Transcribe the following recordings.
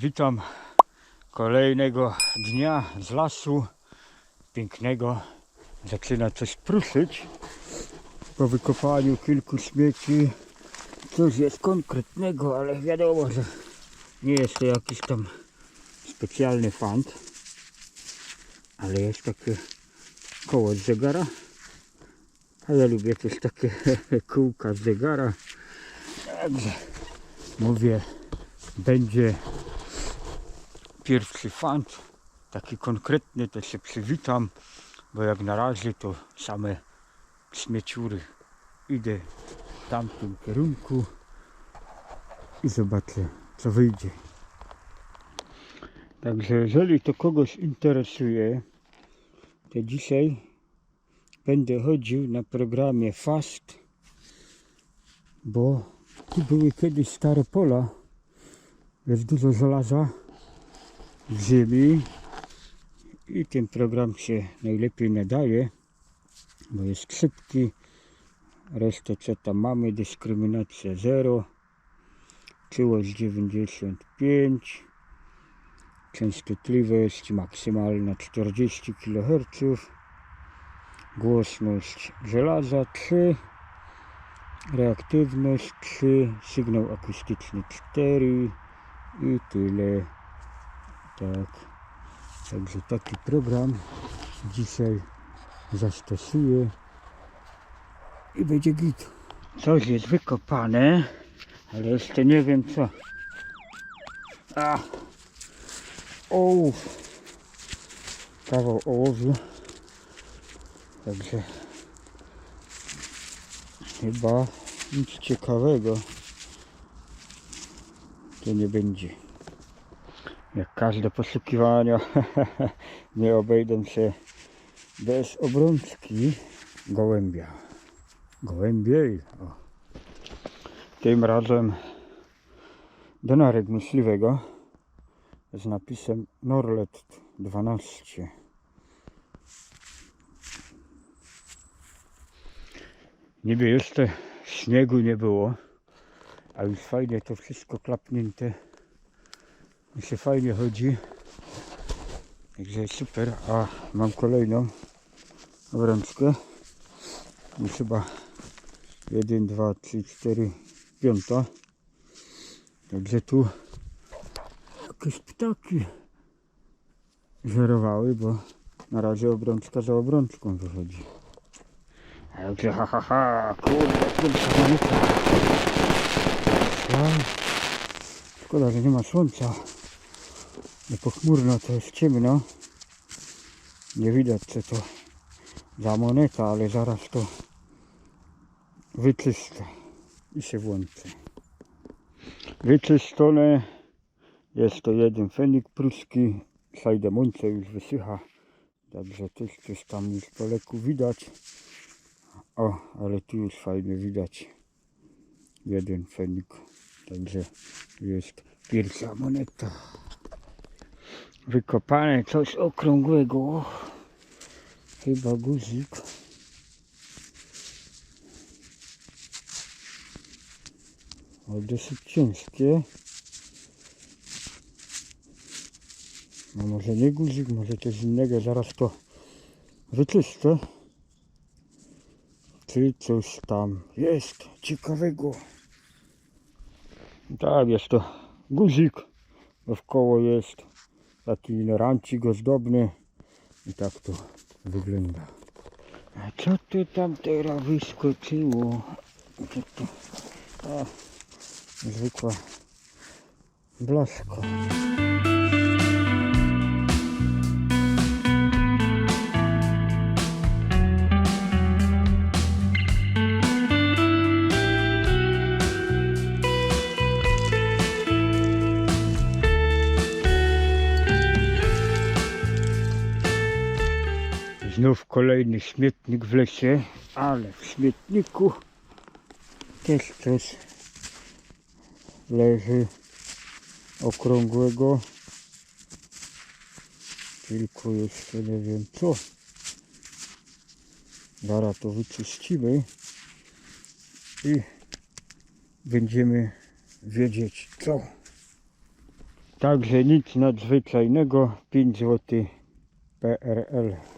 Witam kolejnego dnia z lasu pięknego. Zaczyna coś pruszyć. Po wykopaniu kilku śmieci coś jest konkretnego, ale wiadomo, że nie jest to jakiś tam specjalny fant. Ale jest takie koło z zegara. A ja lubię też takie kółka z zegara. Także mówię, będzie pierwszy fant, taki konkretny, to się przywitam, bo jak na razie to same śmieciury. Idę w tamtym kierunku i zobaczę co wyjdzie. Także jeżeli to kogoś interesuje, to dzisiaj będę chodził na programie FAST, bo tu były kiedyś stare pola, jest dużo żelaza w ziemi i ten program się najlepiej nadaje, bo jest szybki. Resztę co tam mamy, dyskryminacja 0, czułość 95, częstotliwość maksymalna 40 kHz, głośność żelaza 3, reaktywność 3, sygnał akustyczny 4 i tyle. Tak. Także taki program dzisiaj zastosuję i będzie git. Coś jest wykopane, ale jeszcze nie wiem co. A, ołów. Kawał ołowiu. Także chyba nic ciekawego to nie będzie. Jak każde poszukiwania nie obejdą się bez obrączki gołębia. Gołębiej. O. Tym razem donarek myśliwego z napisem Norlet 12. Niby jeszcze śniegu nie było, a już fajnie to wszystko klapnięte. Mi się fajnie chodzi. Także jest super. A mam kolejną obrączkę. Już chyba 1, 2, 3, 4, 5. Także tu jakieś ptaki żerowały, bo na razie obrączka za obrączką wychodzi. Także ha ha ha, kurde, kurde, mamuka. Szkoda, że nie ma słońca. Nie pochmurno, to jest ciemno. Nie widać co to za moneta, ale zaraz to wyczyszczę i się włączę. Wyczyszczone jest to jeden fenik pruski. Sajdemonce już wysycha. Także też coś tam już po leku widać. O, ale tu już fajnie widać jeden fenik. Także jest pierwsza moneta. Wykopane coś okrągłego. Chyba guzik. O, dosyć ciężkie. No może nie guzik, może coś innego. Zaraz to wyczyszczę. Czy coś tam jest ciekawego. Tak, jest to guzik. W koło jest taki rancik ozdobny. I tak to wygląda. A co tu tam teraz wyskoczyło? Co to? A, zwykła blaszka. Znów kolejny śmietnik w lesie, ale w śmietniku też coś leży okrągłego. Tylko jeszcze nie wiem co. Zaraz to wyczyścimy i będziemy wiedzieć co. Także nic nadzwyczajnego, 5 zł PRL.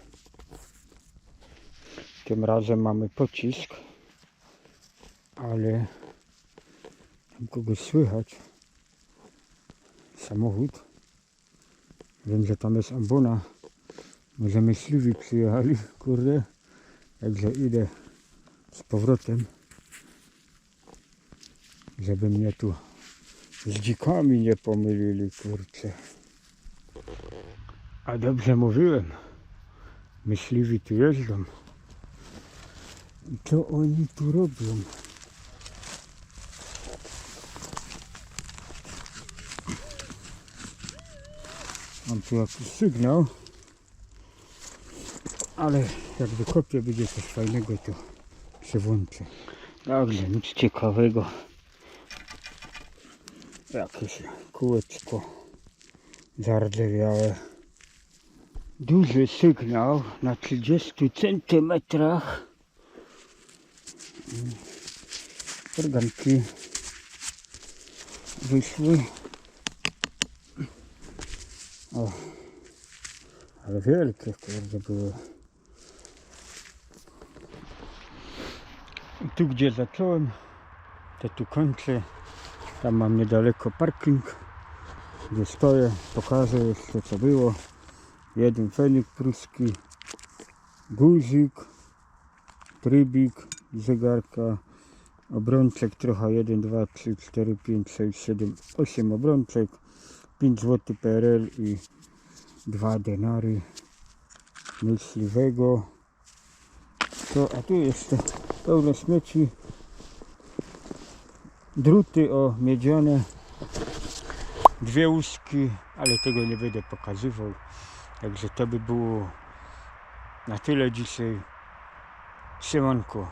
Tym razem mamy pocisk, ale tam kogoś słychać. Samochód. Wiem, że tam jest ambona. Może myśliwi przyjechali, kurde. Także idę z powrotem, żeby mnie tu z dzikami nie pomylili, kurczę. A dobrze mówiłem. Myśliwi tu jeżdżą. Co oni tu robią? Mam tu jakiś sygnał. Ale jak wykopię będzie coś fajnego, to się włączę. Także nic ciekawego. Jakieś kółeczko zardzewiałe. Duży sygnał na 30 centymetrach. Wyszły. O, ale wielkie kurde były. I tu gdzie zacząłem, to tu kończę. Tam mam niedaleko parking, gdzie stoję. Pokażę jeszcze co było. Jeden fenik pruski, guzik, trybik, zegarka, obrączek trochę 1, 2, 3, 4, 5, 6, 7, 8 obrączek, 5 zł PRL i 2 denary myśliwego. To, a tu jeszcze pełno śmieci, druty o miedziane, dwie łuski, ale tego nie będę pokazywał. Także to by było na tyle dzisiaj. Siemanko.